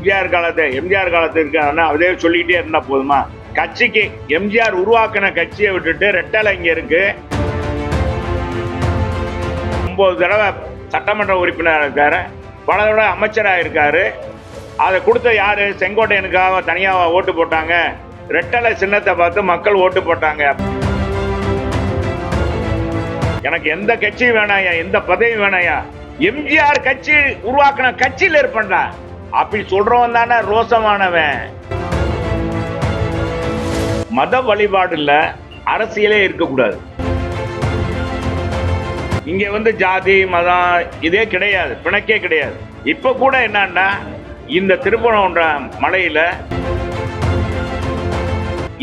எம்ஜிஆர் காலத்தை எம்ஜிஆர் காலத்து இருக்காங்கன்னா அதே சொல்லிக்கிட்டே இருந்தா போதுமா? கட்சிக்கு எம்ஜிஆர் உருவாக்கின கட்சியை விட்டுட்டு ரெட்டலை இங்கே இருக்கு. ஒன்பது தடவை சட்டமன்ற உறுப்பினராக இருக்காரு. பல தடவை அமைச்சராக இருக்காரு அதை கொடுத்த யாரு? செங்கோட்டையனுக்காக தனியாக ஓட்டு போட்டாங்க. ரெட்டலை சின்னத்தை பார்த்து மக்கள் ஓட்டு போட்டாங்க. எனக்கு எந்த கட்சி வேணாயா? எந்த பதவி வேணாயா? எம்ஜிஆர் கட்சி உருவாக்கின கட்சியில் இருப்பேன்டா. அப்படி சொல்றவன் தானே ரோசமானவன். மத வழிபாடுல அரசியலே இருக்கக்கூடாது. இங்க வந்து ஜாதி மதம் இதே கிடையாது பிணக்கே கிடையாது. இப்ப கூட என்னன்னா இந்த திருப்பணம் மலையில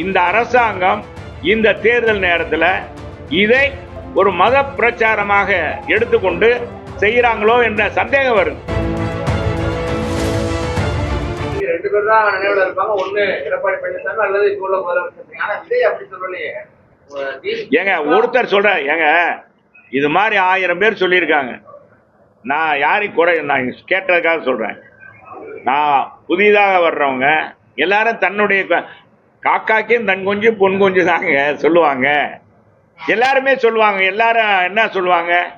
இந்த அரசாங்கம் இந்த தேர்தல் நேரத்தில் இதை ஒரு மத பிரச்சாரமாக எடுத்துக்கொண்டு செய்கிறாங்களோ என்ற சந்தேகம் வருது. பேர் தான் நினைவுல இருப்பாங்க. ஒண்ணு எடப்பாடி பழனிசாமி அல்லது இப்ப உள்ள முதலமைச்சர். ஆனா விஜய் அப்படி சொல்லலையே. ஏங்க ஒருத்தர் சொல்ற ஏங்க இது மாதிரி ஆயிரம் பேர் சொல்லியிருக்காங்க. நான் யாரையும் குறை நான் கேட்டதுக்காக சொல்றேன். நான் புதிதாக வர்றவங்க எல்லாரும் தன்னுடைய க- காக்காக்கும் தன் கொஞ்சம் பொன் கொஞ்சம் தாங்க சொல்லுவாங்க. எல்லாருமே சொல்லுவாங்க. எல்லாரும் என்ன சொல்லுவாங்க?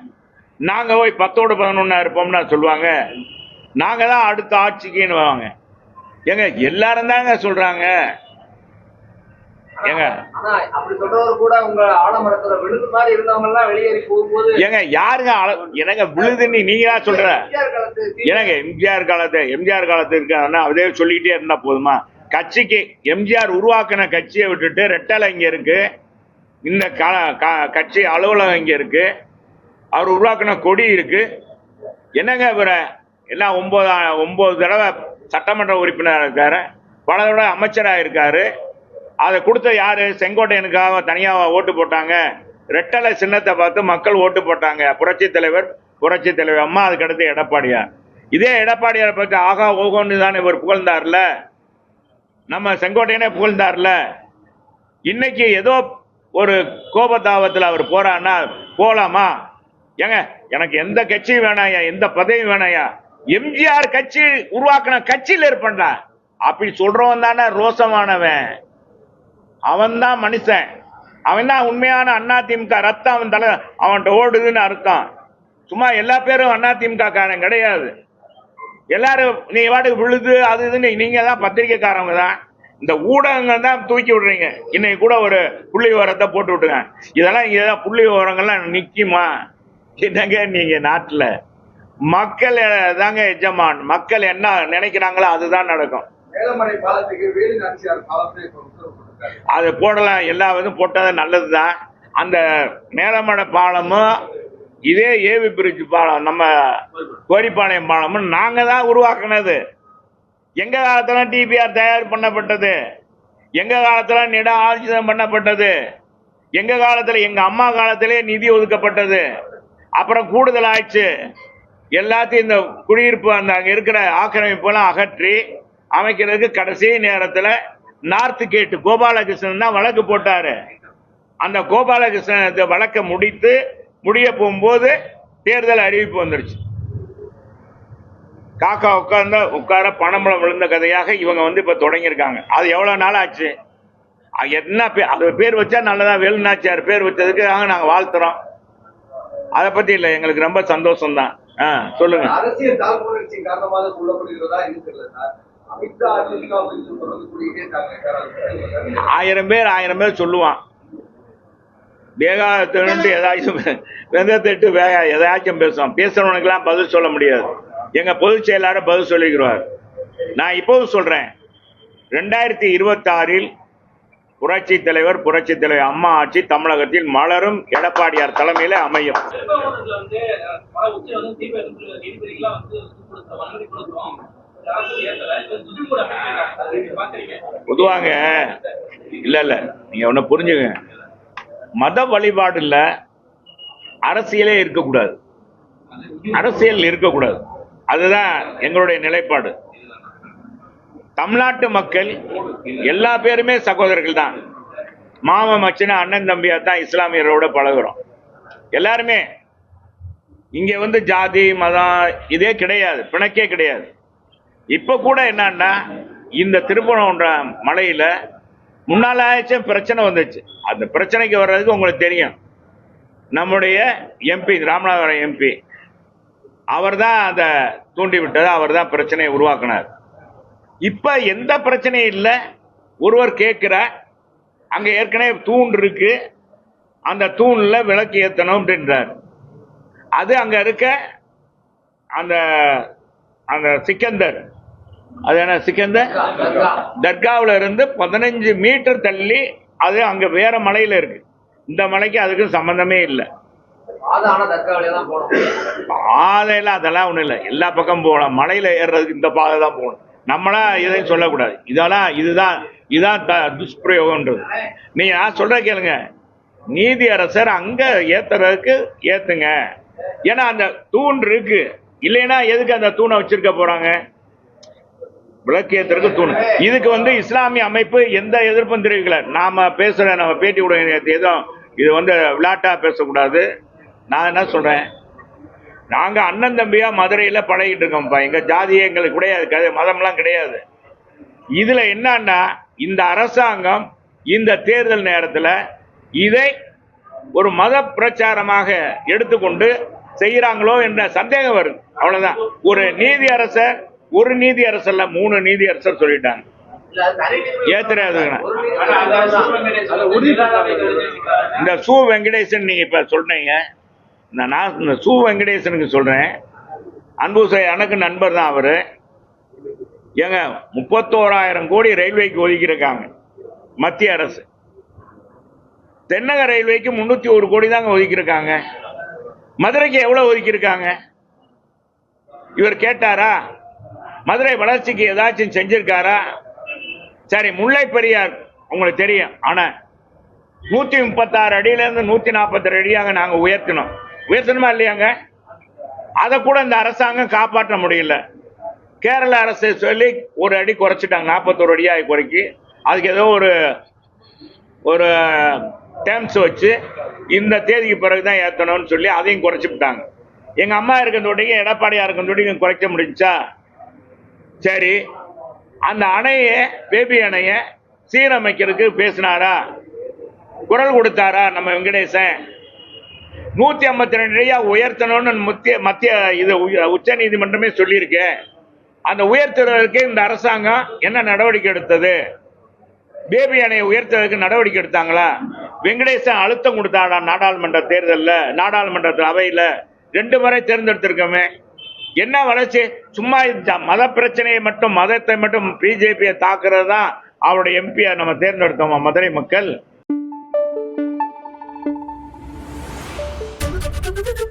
நாங்கள் போய் பத்தோடு பதினொன்னா இருப்போம்னா சொல்லுவாங்க. நாங்கள் தான் அடுத்த ஆட்சிக்குன்னு வாங்க. ஏங்க எல்லாரும் தாங்க சொல்றாங்க. ஏங்க. ஏங்க யாருங்க என்னங்க விழுதுன்னு நீங்க தான் சொல்ற? எம்ஜிஆர் காலத்து தி- எனக்கு எம்ஜிஆர் காலத்தை எம்ஜிஆர் காலத்து இருக்காங்கன்னா அதே சொல்லிக்கிட்டே இருந்தா போதுமா? கட்சிக்கு எம்ஜிஆர் உருவாக்கின கட்சியை விட்டுட்டு ரெட்டலை இங்க இருக்கு. இந்த கட்சி அலுவலகம் இங்க இருக்கு. அவர் உருவாக்கின கொடி இருக்கு. என்னங்க இவர? எல்லாம் ஒன்பது ஒன்பது தடவை சட்டமன்ற உறுப்பினராக இருக்கார் பலரோட அமைச்சராக இருக்கார் அதை கொடுத்த யார்? செங்கோட்டையனுக்காக தனியாக ஓட்டு போட்டாங்க. ரெட்டலை சின்னத்தை பார்த்து மக்கள் ஓட்டு போட்டாங்க. புரட்சி தலைவர் புரட்சி தலைவர் அம்மா அதுக்கடுத்து எடப்பாடியார். இதே எடப்பாடியாரை பற்றி ஆகா ஓகோன்னு தான் இவர் புகழ்ந்தார்ல? நம்ம செங்கோட்டையனே புகழ்ந்தார்ல? இன்னைக்கு ஏதோ ஒரு கோபதாபத்தில் அவர் போறான்னா போலாமா? ஏங்க எனக்கு எந்த கட்சியும் வேணாயா எந்த பதவி வேணாயா எம்ஜிஆர் கட்சி உருவாக்கின கட்சியில் இருப்பேன்டா அப்படி சொல்றவன் தானே ரோசமானவன். அவன் தான் மனுஷன். அவன் தான் உண்மையான அண்ணா திமுக ரத்தம் அவன் தலை அவன்கிட்ட ஓடுதுன்னு அர்த்தம். சும்மா எல்லா பேரும் அண்ணா திமுக காரன் கிடையாது. எல்லாரும் நீ வாட்டுக்கு விழுது அது இதுன்னு நீங்க தான் பத்திரிகைக்காரங்க தான். இந்த ஊடகங்கள் தான் தூக்கி விடுறீங்க. இன்னைக்கு கூட ஒரு புள்ளி விவரத்தை போட்டு விட்டுங்க இதெல்லாம் இதெல்லாம் புள்ளி விவரங்கள்லாம் நிற்குமா என்னங்க நீங்க நாட்டில்? மக்கள் தாங்க எஜமான். மக்கள் என்ன நினைக்கிறாங்களோ அதுதான் நடக்கும். அது போடலாம். எல்லா இதுவும் போட்டது நல்லதுதான். அந்த மேலமட பாலமும் இதே ஏவி பிரிட்ஜ் பாலம் நம்ம கோரிப்பாளையம் பாலமும் நாங்க தான் உருவாக்குனது. எங்க காலத்துல டிபிஆர் தயார் பண்ணப்பட்டது? எங்க காலத்துல நிட ஆர்ஜிதம் பண்ணப்பட்டது? எங்க காலத்துல எங்க அம்மா காலத்திலே நிதி ஒதுக்கப்பட்டது? அப்புறம் கூடுதல் ஆயிடுச்சு. எல்லாத்தையும் இந்த குடியிருப்பு அந்த அங்கே இருக்கிற ஆக்கிரமிப்பெல்லாம் அகற்றி அமைக்கிறதுக்கு கடைசி நேரத்தில் நார்த்து கேட்டு கோபாலகிருஷ்ணன் தான் வழக்கு போட்டார். அந்த கோபாலகிருஷ்ணன் வழக்கை முடித்து முடிய போகும்போது தேர்தல் அறிவிப்பு வந்துருச்சு. காக்கா உட்கார்ந்த உட்கார பணம்பளம் விழுந்த கதையாக இவங்க வந்து இப்போ தொடங்கியிருக்காங்க. அது எவ்வளோ நாள் ஆச்சு? அது என்ன பேர் அது பேர் வச்சா நல்லதா? வேலுநாச்சியார் பேர் வச்சதுக்காக நாங்கள் வாழ்த்துறோம். அதை பற்றி இல்லை எங்களுக்கு ரொம்ப சந்தோஷம் தான் ஆ சொல்லுங்க. அரசியல் தாழ்வுணர்ச்சி காரணமாக கொல்லப்படுகிறதா சார் இருக்காங்க. ஆயிரம் பேர் ஆயிரம் பேர் சொல்லுவான். வேகாத்திட்டு ஏதாச்சும் வெந்தத்திட்டு வேக எதாச்சும் பேசுவான். பேசுறவனுக்கெல்லாம் பதில் சொல்ல முடியாது. எங்க பொதுச் செயலாளர் பதில் சொல்லிக்கிறார். நான் இப்போது சொல்றேன். ரெண்டாயிரத்தி இருபத்தி ஆறில் புரட்சி தலைவர் புரட்சி தலைவர் அம்மா ஆட்சி தமிழகத்தில் மலரும் எடப்பாடியார் தலைமையில அமையும். பொதுவாங்க இல்ல இல்ல. நீங்க ஒண்ணு புரிஞ்சுங்க மத வழிபாடு இல்ல. அரசியலே இருக்கக்கூடாது. அரசியல் இருக்கக்கூடாது. அதுதான் எங்களுடைய நிலைப்பாடு. தமிழ்நாட்டு மக்கள் எல்லா பேருமே சகோதரர்கள் தான் மாம மச்சின அண்ணன் தம்பியா தான் இஸ்லாமியரோட பழகுறோம். எல்லாருமே இங்க வந்து ஜாதி மதம் இதே கிடையாது. பிணக்கே கிடையாது. இப்ப கூட என்னன்னா இந்த திருப்பணம்ன்ற மலையில முன்னாலாச்சும் பிரச்சனை வந்துச்சு? அந்த பிரச்சனைக்கு வர்றதுக்கு உங்களுக்கு தெரியும். நம்முடைய எம்பி ராமநாதபுரம் எம்பி அவர் தான் அதை தூண்டி விட்டது அவர் தான் பிரச்சனையை உருவாக்குனார். இப்ப எந்த பிரச்சனையும் இல்லை. ஒருவர் கேட்கிறார் அங்க ஏற்கனவே தூண் இருக்கு. அந்த தூண்ல விளக்கு ஏத்தணும் அப்படின்றார். அது அங்க இருக்க அந்த அந்த சிக்கந்தர். அது என்ன சிக்கந்தர்? தர்காவுல இருந்து பதினஞ்சு மீட்டர் தள்ளி அது அங்க வேற மலையில இருக்கு. இந்த மலைக்கு அதுக்கும் சம்பந்தமே இல்லை. பாதையில அதெல்லாம் ஒண்ணும் இல்லை. எல்லா பக்கம் போகலாம். மலையில ஏறுறதுக்கு இந்த பாதை தான் போகணும். நம்மளா எதையும் சொல்லக்கூடாது. இதெல்லாம் இதுதான் இதுதான் த- துஷ்பிரயோகம்ன்றது. நீங்க நான் சொல்ற கேளுங்க. நீதி அரசர் அங்க ஏத்துறதுக்கு ஏத்துங்க. ஏன்னா அந்த தூண் இருக்கு. இல்லைன்னா எதுக்கு அந்த தூணை வச்சிருக்க போறாங்க? விளக்கு ஏற்றுறதுக்கு தூண். இதுக்கு வந்து இஸ்லாமிய அமைப்பு எந்த எதிர்ப்பும் தெரிவிக்கல. நாம பேசுற நம்ம பேட்டி விட எதுவும் இது வந்து விளாட்டாக பேசக்கூடாது. நான் என்ன சொல்றேன்? நாங்க அண்ணன் தம்பியா மதுரையில பழகிட்டு இருக்கோம்ப்பா எங்க ஜாதியே எங்களுக்கு கிடையாது. கதை- மதம்லாம் கிடையாது. இதுல என்னன்னா இந்த அரசாங்கம் இந்த தேர்தல் நேரத்தில் இதை ஒரு மத பிரச்சாரமாக எடுத்துக்கொண்டு செய்கிறாங்களோ என்ற சந்தேகம் வருது. அவ்வளவுதான். ஒரு நீதி அரசர் ஒரு நீதி அரசர்ல மூணு நீதி அரசர் சொல்லிட்டாங்க. ஏத்துறாது இந்த சு வெங்கடேசன் நீங்க இப்ப சொன்னீங்க நான் இந்த சு வெங்கடேசனுக்கு சொல்கிறேன் அன்பு எனக்கு நண்பர் தான் அவர். ஏங்க முப்பத்தோராயிரம் கோடி ரயில்வேக்கு ஒதுக்கியிருக்காங்க மத்திய அரசு. தென்னக ரயில்வேக்கு முந்நூற்றி ஒரு கோடி தாங்க ஒதுக்கியிருக்காங்க. மதுரைக்கு எவ்வளோ ஒதுக்கியிருக்காங்க? இவர் கேட்டாரா? மதுரை வளர்ச்சிக்கு ஏதாச்சும் செஞ்சிருக்காரா? சரி முல்லை பெரியார் உங்களுக்கு தெரியும். ஆனால் நூற்றி முப்பத்தாறு அடியிலேருந்து நூற்றி நூத்தி நாற்பத்தி அடியாக நாங்கள் உயர்த்தினோம். உயர்த்தணுமா இல்லையாங்க? அதை கூட இந்த அரசாங்கம் காப்பாற்ற முடியல. கேரள அரசு சொல்லி ஒரு அடி குறைச்சிட்டாங்க. நாற்பத்தோரு அடியாக குறைக்கி. அதுக்கு ஏதோ ஒரு ஒரு டேம்ஸ் வச்சு இந்த தேதிக்கு பிறகு தான் ஏற்றணும்னு சொல்லி அதையும் குறைச்சி விட்டாங்க அம்மா இருக்கிறதோடையும் எடப்பாடியாக இருக்கிறதோடையும் குறைக்க முடிஞ்சா? சரி. அந்த அணையை பேபி அணையை சீரமைக்கிறதுக்கு பேசினாரா? குரல் கொடுத்தாரா நம்ம வெங்கடேசன்? நூத்தி ஐம்பத்தி ரெண்டு அடியா உயர்த்தணும்னு மத்திய மத்திய இது உச்ச நீதிமன்றமே சொல்லியிருக்கு. அந்த உயர்த்துறதுக்கு இந்த அரசாங்கம் என்ன நடவடிக்கை எடுத்தது? பேபி அணையை உயர்த்துறதுக்கு நடவடிக்கை எடுத்தாங்களா? வெங்கடேசன் அழுத்தம் கொடுத்தாடா நாடாளுமன்ற தேர்தலில்? நாடாளுமன்றத்தில் அவையில்? ரெண்டு முறை தேர்ந்தெடுத்திருக்கோமே. என்ன வளர்ச்சி? சும்மா மத பிரச்சனையை மட்டும் மதத்தை மட்டும் பிஜேபியை தாக்குறது தான் அவருடைய எம்பியை நம்ம தேர்ந்தெடுத்தோமா மதுரை மக்கள்? Thank you.